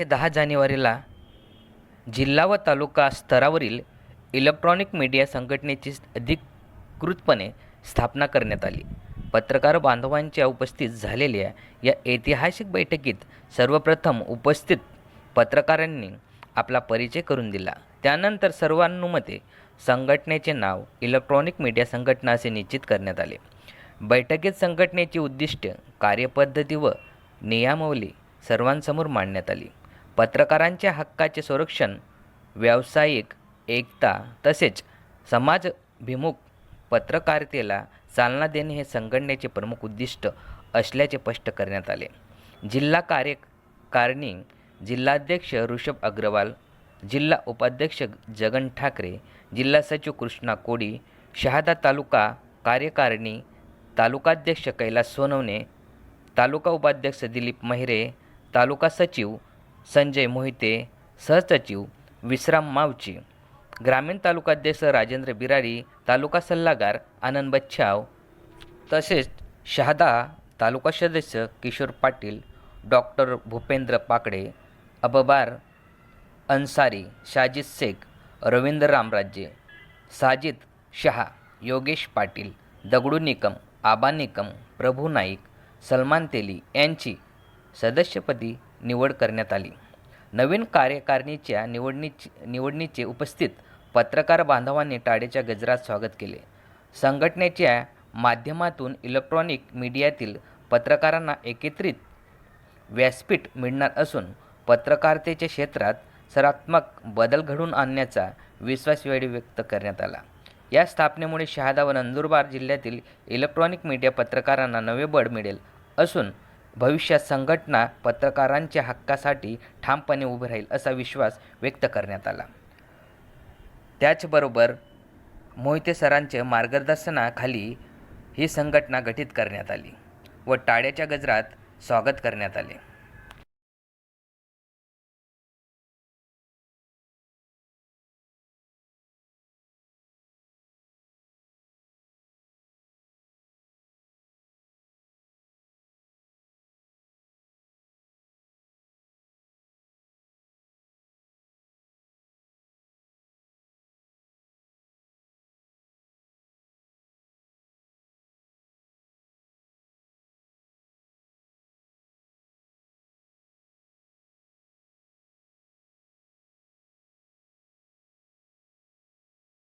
येथे दहा जानेवारीला जिल्हा व तालुका स्तरावरील इलेक्ट्रॉनिक मीडिया संघटनेची अधिकृतपणे स्थापना करण्यात आली. पत्रकार बांधवांच्या उपस्थित झालेल्या या ऐतिहासिक बैठकीत सर्वप्रथम उपस्थित पत्रकारांनी आपला परिचय करून दिला. त्यानंतर सर्वानुमते संघटनेचे नाव इलेक्ट्रॉनिक मीडिया संघटना असे निश्चित करण्यात आले. बैठकीत संघटनेची उद्दिष्ट कार्यपद्धती व नियमावली सर्वांसमोर मांडण्यात आली. पत्रकारांच्या हक्काचे संरक्षण व्यावसायिक एकता तसेच समाजभिमुख पत्रकारितेला चालना देणे हे संघटनेचे प्रमुख उद्दिष्ट असल्याचे स्पष्ट करण्यात आले. जिल्हा कार्यकारिणी जिल्हाध्यक्ष ऋषभ अग्रवाल जिल्हा उपाध्यक्ष जगन ठाकरे जिल्हा सचिव कृष्णा कोडी शहादा तालुका कार्यकारिणी तालुकाध्यक्ष कैलास सोनवणे तालुका उपाध्यक्ष दिलीप महिरे तालुका सचिव संजय मोहिते सहसचिव विश्राम मावची. ग्रामीण तालुकाध्यक्ष राजेंद्र बिरारी तालुका सल्लागार आनंद बच्छाव. तसेच शहादा तालुका सदस्य किशोर पाटील डॉक्टर भूपेंद्र पाकडे अबबार अन्सारी शाजिद शेख रवींद्र रामराज्ये साजिद शहा योगेश पाटील दगडू निकम आबा निकम प्रभू नाईक सलमान तेली यांची सदस्यपदी निवड करण्यात आली. नवीन कार्यकारिणीच्या निवडणीची निवडणीचे उपस्थित पत्रकार बांधवांनी टाळेच्या गजरात स्वागत केले. संघटनेच्या माध्यमातून इलेक्ट्रॉनिक मीडियातील पत्रकारांना एकत्रित व्यासपीठ मिळणार असून पत्रकारितेच्या क्षेत्रात सकारात्मक बदल घडवून आणण्याचा विश्वास यावेळी व्यक्त करण्यात आला. या स्थापनेमुळे शहादा व नंदुरबार जिल्ह्यातील इलेक्ट्रॉनिक मीडिया पत्रकारांना नवे बळ मिळेल असून भविष्यात संघटना पत्रकारांच्या हक्कासाठी ठामपणे उभी राहील असा विश्वास व्यक्त करण्यात आला. त्याचबरोबर मोहिते सरांच्या मार्गदर्शनाखाली ही संघटना गठीत करण्यात आली व टाळ्याच्या गजरात स्वागत करण्यात आले.